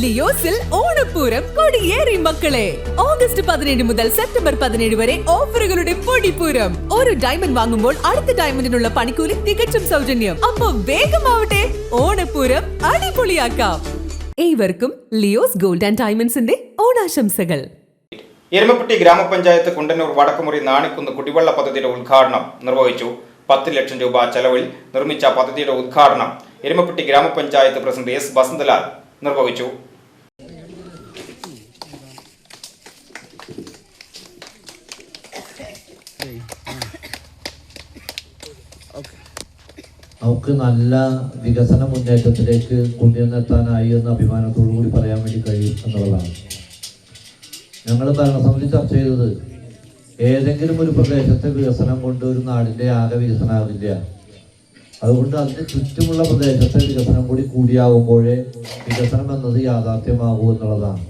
ലിയോസിൽ ഓണപ്പൂരം കൊടിയേറി മക്കളെ. ഓഗസ്റ്റ് പതിനേഴ് മുതൽ സെപ്റ്റംബർ പതിനേഴ് വരെ ഓഫറുകളുടെ പൊടിപ്പൂരം. ഒരു ഡയമണ്ട് വാങ്ങുമ്പോൾ അടുത്ത ഡയമണ്ടിനുള്ള പണിക്കൂലി തികച്ചും സൗജന്യം. അപ്പൊ വേഗമാവട്ടെ ഓണപ്പൂരം അടിപൊളിയാക്കാം. ഏവർക്കും ലിയോസ് ഗോൾഡ് ആൻഡ് ഡയമണ്ട്സിന്റെ ഓണാശംസകൾ. എരുമപ്പെട്ടി ഗ്രാമപഞ്ചായത്ത് കുണ്ടന്നൂർ വടക്കുമുറി നാണിക്കുന്ന് കുടിവെള്ള പദ്ധതിയുടെ ഉദ്ഘാടനം നിർവഹിച്ചു. പത്ത് ലക്ഷം രൂപ ചെലവിൽ നിർമ്മിച്ച പദ്ധതിയുടെ ഉദ്ഘാടനം എരുമപ്പെട്ടി ഗ്രാമപഞ്ചായത്ത് പ്രസിഡന്റ് എസ്. വസന്തലാൽ നിർവഹിച്ചു. നമുക്ക് നല്ല വികസന മുന്നേറ്റത്തിലേക്ക് കൊണ്ടുവന്നെത്താനായി എന്ന അഭിമാനത്തോടു കൂടി പറയാൻ വേണ്ടി കഴിയും എന്നുള്ളതാണ്. ഞങ്ങൾ ഭരണസമിതി ചർച്ച ചെയ്തത് ഏതെങ്കിലും ഒരു പ്രദേശത്തെ വികസനം കൊണ്ട് ഒരു നാടിന്റെ ആകെ വികസനമാവില്ല അതുകൊണ്ട് അതിന് ചുറ്റുമുള്ള പ്രദേശത്തെ വികസനം കൂടി കൂടിയാവുമ്പോഴേ വികസനം എന്നത് യാഥാർത്ഥ്യമാകൂ എന്നുള്ളതാണ്.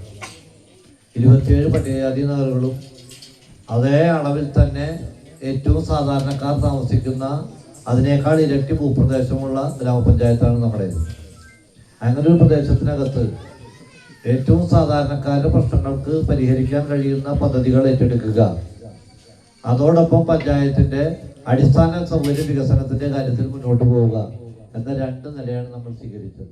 ഇരുപത്തിയേഴ് പട്ടികജാതി നഗറുകളും അതേ അളവിൽ തന്നെ ഏറ്റവും സാധാരണക്കാർ താമസിക്കുന്ന അതിനേക്കാൾ ഇരട്ടി ഭൂപ്രദേശമുള്ള ഗ്രാമപഞ്ചായത്താണ് നമ്മുടേത് അങ്ങനെ ഒരു പ്രദേശത്തിനകത്ത് ഏറ്റവും സാധാരണക്കാരുടെ പ്രശ്നങ്ങൾക്ക് പരിഹരിക്കാൻ കഴിയുന്ന പദ്ധതികൾ ഏറ്റെടുക്കുക. അതോടൊപ്പം പഞ്ചായത്തിന്റെ അടിസ്ഥാന സൗകര്യ വികസനത്തിന്റെ കാര്യത്തിൽ മുന്നോട്ട് പോവുക എന്ന രണ്ട് നിലയാണ് നമ്മൾ സ്വീകരിച്ചത്.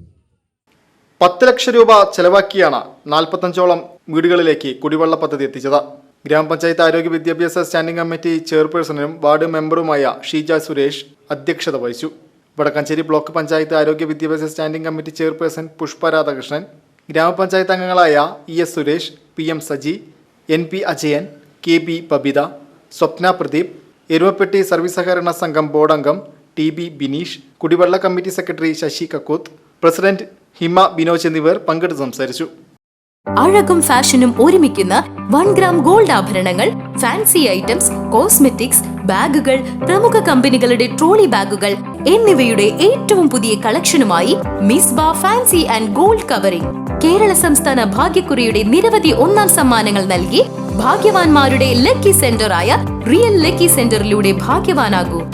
പത്ത് ലക്ഷം രൂപ ചെലവാക്കിയാണ് നാൽപ്പത്തഞ്ചോളം വീടുകളിലേക്ക് കുടിവെള്ള പദ്ധതി എത്തിച്ചത്. ഗ്രാമപഞ്ചായത്ത് ആരോഗ്യ വിദ്യാഭ്യാസ സ്റ്റാൻഡിംഗ് കമ്മിറ്റി ചെയർപേഴ്സണും വാർഡ് മെമ്പറുമായ ഷീജ സുരേഷ് അധ്യക്ഷത വഹിച്ചു. വടക്കാഞ്ചേരി ബ്ലോക്ക് പഞ്ചായത്ത് ആരോഗ്യ വിദ്യാഭ്യാസ standing committee chairperson Pushpa Radhakrishnan ഗ്രാമപഞ്ചായത്ത് അംഗങ്ങളായ E S Suresh P M Saji N P Ajayan K B Babitha Swapna Pradeep Erumapetty service സഹകരണ സംഘം ബോർഡ് അംഗം ടി ബി ബിനീഷ് കുടിവെള്ള committee secretary Sasi Kakkoth president Hima Binoj എന്നിവർ പങ്കെടുത്ത് സംസാരിച്ചു. അഴകും ഫാഷനും ഒരുമിക്കുന്ന വൺ ഗ്രാം ഗോൾഡ് ആഭരണങ്ങൾ ഫാൻസി ഐറ്റംസ് കോസ്മെറ്റിക്സ് ബാഗുകൾ പ്രമുഖ കമ്പനികളുടെ ട്രോളി ബാഗുകൾ എന്നിവയുടെ ഏറ്റവും പുതിയ കളക്ഷനുമായി മിസ് ബാ fancy and gold covering Kerala സംസ്ഥാന ഭാഗ്യക്കുറിയുടെ നിരവധി ഒന്നാം സമ്മാനങ്ങൾ നൽകി ഭാഗ്യവാന്മാരുടെ ലക്കി സെന്ററായ റിയൽ ലക്കി സെന്ററിലൂടെ ഭാഗ്യവാനാകൂ.